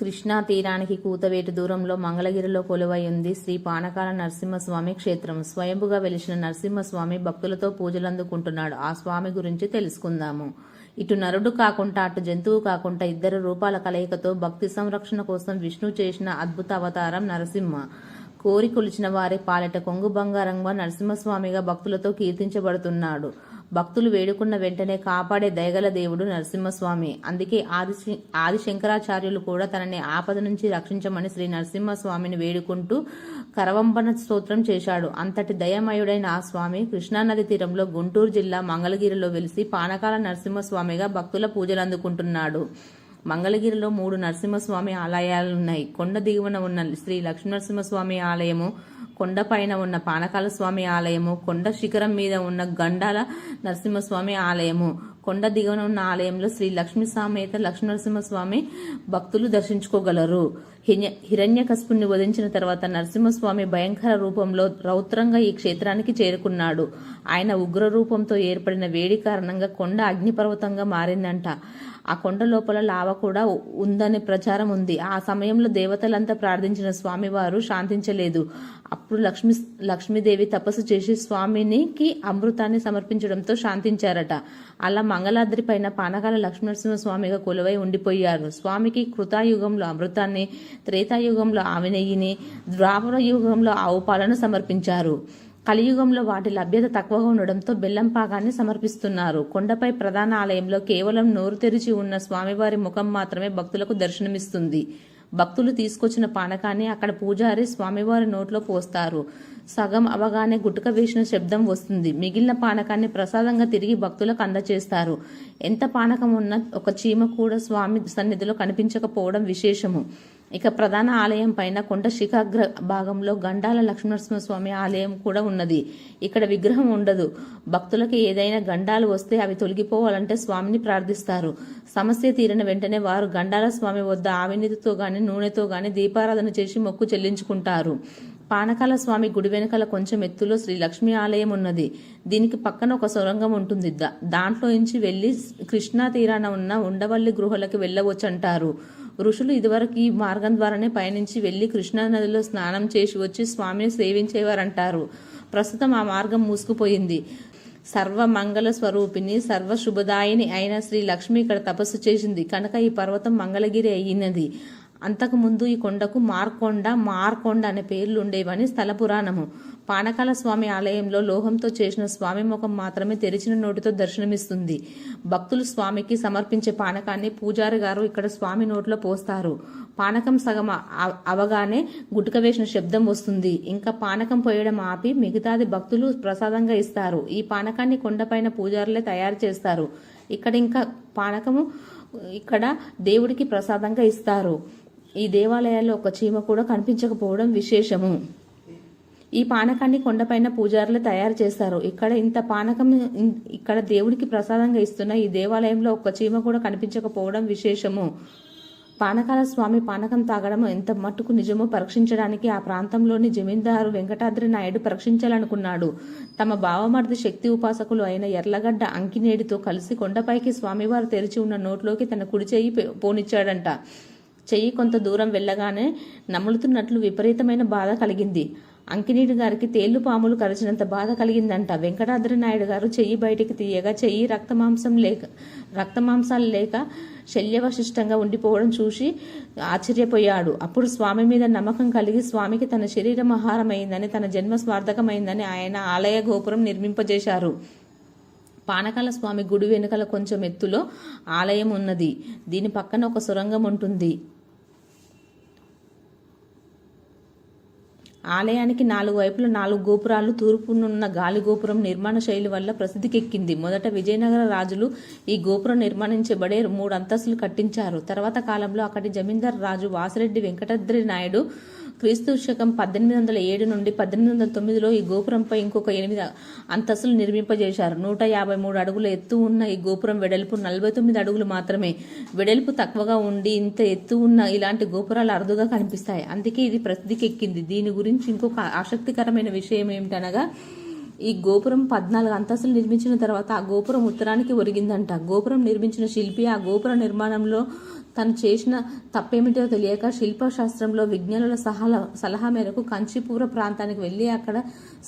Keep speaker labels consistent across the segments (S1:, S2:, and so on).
S1: కృష్ణా తీరానికి కూతవేటు దూరంలో మంగళగిరిలో కొలువై ఉంది శ్రీ పానకాల నరసింహస్వామి క్షేత్రం. స్వయంభుగా వెలిసిన నరసింహస్వామి భక్తులతో పూజలందుకుంటున్నాడు. ఆ స్వామి గురించి తెలుసుకుందాము. ఇటు నరుడు కాకుండా అటు జంతువు కాకుండా ఇద్దరు రూపాల కలయికతో భక్తి సంరక్షణ కోసం విష్ణు చేసిన అద్భుత అవతారం నరసింహ. కోరి కొలిచిన వారి పాలిట కొంగు బంగారంగా నరసింహస్వామిగా భక్తులతో కీర్తించబడుతున్నాడు. భక్తులు వేడుకున్న వెంటనే కాపాడే దయగల దేవుడు నరసింహస్వామి. అందుకే ఆది ఆదిశంకరాచార్యులు ఆది శంకరాచార్యులు కూడా తనని ఆపద నుంచి రక్షించమని శ్రీ నరసింహస్వామిని వేడుకుంటూ కరవంబన స్తోత్రం చేశాడు. అంతటి దయమయుడైన ఆ స్వామి కృష్ణానది తీరంలో గుంటూరు జిల్లా మంగళగిరిలో వెలిసి పానకాల నరసింహస్వామిగా భక్తుల పూజలు అందుకుంటున్నాడు మంగళగిరిలో మూడు నరసింహస్వామి ఆలయాలున్నాయి. కొండ దిగువన ఉన్న శ్రీ లక్ష్మీనరసింహస్వామి ఆలయము కొండపైన ఉన్న పానకాల స్వామి ఆలయము కొండ శిఖరం మీద ఉన్న గండాల నరసింహస్వామి ఆలయము. కొండ దిగువన ఉన్న ఆలయంలో శ్రీ లక్ష్మీ సామేత లక్ష్మీనరసింహస్వామి భక్తులు దర్శించుకోగలరు. హిరణ్య కస్పుని వధించిన తర్వాత నరసింహస్వామి భయంకర రూపంలో రౌత్రంగా ఈ క్షేత్రానికి చేరుకున్నాడు. ఆయన ఉగ్ర రూపంతో ఏర్పడిన వేడి కారణంగా కొండ అగ్నిపర్వతంగా మారిందంట. ఆ కొండ లోపల లావ కూడా ఉందనే ప్రచారం ఉంది. ఆ సమయంలో దేవతలంతా ప్రార్థించిన స్వామివారు శాంతించలేదు. అప్పుడు లక్ష్మి లక్ష్మీదేవి తపస్సు చేసి స్వామినికి అమృతాన్ని సమర్పించడంతో శాంతించారట. అలా మంగళాద్రి పైన పానకాల లక్ష్మీనరసింహస్వామిగా కొలువై ఉండిపోయారు. స్వామికి కృతాయుగంలో అమృతాన్ని త్రేతాయుగంలో ఆవినయ్యిని నెయ్యిని ద్వాపర యుగంలో ఆవు పాలను సమర్పించారు. కలియుగంలో వాటి లభ్యత తక్కువగా ఉండడంతో బెల్లం పాకాన్ని సమర్పిస్తున్నారు. కొండపై ప్రధాన ఆలయంలో కేవలం నోరు తెరిచి ఉన్న స్వామివారి ముఖం మాత్రమే భక్తులకు దర్శనమిస్తుంది. భక్తులు తీసుకొచ్చిన పానకాన్ని అక్కడ పూజారి స్వామివారి నోట్లో పోస్తారు. సగం అవగానే గుటక వేసిన శబ్దం వస్తుంది. మిగిలిన పానకాన్ని ప్రసాదంగా తిరిగి భక్తులకు అందచేస్తారు. ఎంత పానకం ఉన్నా ఒక చీమ కూడా స్వామి సన్నిధిలో కనిపించకపోవడం విశేషము. ఇక ప్రధాన ఆలయం పైన కొండ శిఖాగ్ర భాగంలో గండాల లక్ష్మణస్వామి ఆలయం కూడా ఉన్నది. ఇక్కడ విగ్రహం ఉండదు. భక్తులకు ఏదైనా గండాలు వస్తే అవి తొలగిపోవాలంటే స్వామిని ప్రార్థిస్తారు. సమస్య తీరిన వెంటనే వారు గండాల స్వామి వద్ద ఆవినీతితో గాని నూనెతో గాని దీపారాధన చేసి మొక్కు చెల్లించుకుంటారు. పానకాల స్వామి గుడి వెనకాల కొంచెం ఎత్తులో శ్రీ లక్ష్మీ ఆలయం ఉన్నది. దీనికి పక్కన ఒక సొరంగం ఉంటుంది. దాంట్లో నుంచి వెళ్ళి కృష్ణా తీరాన ఉన్న ఉండవల్లి గృహలకు వెళ్ళవచ్చంటారు. ఋషులు ఇదివరకు ఈ మార్గం ద్వారానే పయనించి వెళ్ళి కృష్ణానదిలో స్నానం చేసి వచ్చి స్వామిని సేవించేవారంటారు. ప్రస్తుతం ఆ మార్గం మూసుకుపోయింది. సర్వ మంగళ స్వరూపిణి సర్వ శుభదాయిని అయిన శ్రీ లక్ష్మి ఇక్కడ తపస్సు చేసింది. కనుక ఈ పర్వతం మంగళగిరి అయినది. అంతకుముందు ఈ కొండకు మార్కొండ మార్కొండ అనే పేర్లు ఉండేవని స్థల పురాణము. పానకాల స్వామి ఆలయంలో లోహంతో చేసిన స్వామి ముఖం మాత్రమే తెరిచిన నోటితో దర్శనమిస్తుంది. భక్తులు స్వామికి సమర్పించే పానకాన్ని పూజారి గారు ఇక్కడ స్వామి నోట్లో పోస్తారు. పానకం సగం అవగానే గుటక వేసిన శబ్దం వస్తుంది. ఇంకా పానకం పోయడం ఆపి మిగతాది భక్తులు ప్రసాదంగా ఇస్తారు. ఈ పానకాన్ని కొండపైన పూజారులే తయారు చేస్తారు. ఇక్కడ ఇంకా పానకము ఇక్కడ దేవుడికి ప్రసాదంగా ఇస్తారు. ఈ దేవాలయాల్లో ఒక చీమ కూడా కనిపించకపోవడం విశేషము. ఈ పానకాన్ని కొండపైన పూజారులు తయారు చేస్తారు. ఇక్కడ ఇంత పానకం ఇక్కడ దేవుడికి ప్రసాదంగా ఇస్తున్న ఈ దేవాలయంలో ఒక్క చీమ కూడా కనిపించకపోవడం విశేషము. పానకాల స్వామి పానకం తాగడం ఎంత మట్టుకు నిజమో పరీక్షించడానికి ఆ ప్రాంతంలోని జమీందారు వెంకటాద్రి నాయుడు పరీక్షించాలనుకున్నాడు. తమ బావమర్ది శక్తి ఉపాసకులు అయిన ఎర్లగడ్డ అంకినేడితో కలిసి కొండపైకి స్వామివారు తెరిచి ఉన్న నోట్లోకి తన కుడి చేయి పోనిచ్చాడంట. చెయ్యి కొంత దూరం వెళ్ళగానే నములుతున్నట్లు విపరీతమైన బాధ కలిగింది. అంకినీడు గారికి తేళ్ళు పాములు కరిచినంత బాధ కలిగిందంట. వెంకటాద్రి నాయుడు గారు చెయ్యి బయటికి తీయగా చెయ్యి రక్తమాంసం లేక రక్తమాంసాలు లేక శల్యవశిష్టంగా ఉండిపోవడం చూసి ఆశ్చర్యపోయాడు. అప్పుడు స్వామి మీద నమ్మకం కలిగి స్వామికి తన శరీరం ఆహారమైందని తన జన్మ స్వార్థకమైందని ఆయన ఆలయ గోపురం నిర్మింపజేశారు. పానకాల స్వామి గుడి వెనుకల కొంచెం ఎత్తులో ఆలయం ఉన్నది. దీని పక్కన ఒక సొరంగం ఉంటుంది. ఆలయానికి నాలుగు వైపుల నాలుగు గోపురాలు తూర్పునున్న గాలి గోపురం నిర్మాణ శైలి వల్ల ప్రసిద్ధికెక్కింది. మొదట విజయనగర రాజులు ఈ గోపురం నిర్మాణించబడే మూడు అంతస్తులు కట్టించారు. తర్వాత కాలంలో అక్కడి జమీందార్ రాజు వాసిరెడ్డి వెంకటాద్రి నాయుడు క్రీస్తు శకం పద్దెనిమిది వందల ఏడు నుండి పద్దెనిమిది వందల తొమ్మిదిలో ఈ గోపురంపై ఇంకొక ఎనిమిది అంతస్తులు నిర్మింపజేశారు. నూట యాభై మూడు అడుగుల ఎత్తు ఉన్న ఈ గోపురం వెడల్పు నలభై తొమ్మిది అడుగులు మాత్రమే. వెడల్పు తక్కువగా ఉండి ఇంత ఎత్తు ఉన్న ఇలాంటి గోపురాలు అరుదుగా కనిపిస్తాయి. అందుకే ఇది ప్రసిద్ధికెక్కింది. దీని గురించి ఇంకొక ఆసక్తికరమైన విషయం ఏమిటనగా ఈ గోపురం పద్నాలుగు అంతస్తులు నిర్మించిన తర్వాత ఆ గోపురం ఉత్తరానికి ఒరిగిందంట. గోపురం నిర్మించిన శిల్పి ఆ గోపుర నిర్మాణంలో తను చేసిన తప్పేమిటో తెలియక శిల్పశాస్త్రంలో విజ్ఞానుల సలహా సలహా మేరకు కంచిపూర ప్రాంతానికి వెళ్ళి అక్కడ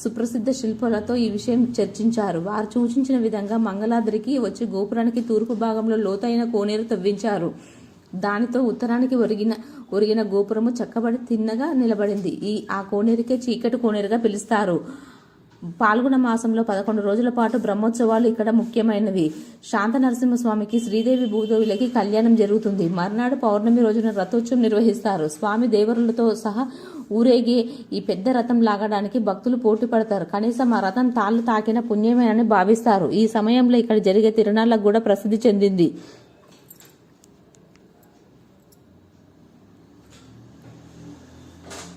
S1: సుప్రసిద్ధ శిల్పులతో ఈ విషయం చర్చించారు. వారు సూచించిన విధంగా మంగళాద్రికి వచ్చి గోపురానికి తూర్పు భాగంలో లోతైన కోనేరు తవ్వించారు. దానితో ఉత్తరానికి ఒరిగిన ఒరిగిన గోపురము చక్కబడి తిన్నగా నిలబడింది. ఈ ఆ కోనేరుకే చీకటి కోనేరుగా పిలుస్తారు. పాల్గొన మాసంలో పదకొండు రోజుల పాటు బ్రహ్మోత్సవాలు ఇక్కడ ముఖ్యమైనవి. శాంత నరసింహస్వామికి శ్రీదేవి భూదేవులకి కళ్యాణం జరుగుతుంది. మర్నాడు పౌర్ణమి రోజున రథోత్సవం నిర్వహిస్తారు. స్వామి దేవరులతో సహా ఊరేగే ఈ పెద్ద రథం లాగడానికి భక్తులు పోటీ పడతారు. కనీసం ఆ రథం తాళ్ళు తాకిన పుణ్యమేనని భావిస్తారు. ఈ సమయంలో ఇక్కడ జరిగే తిరునాళ్ళకు కూడా ప్రసిద్ధి చెందింది.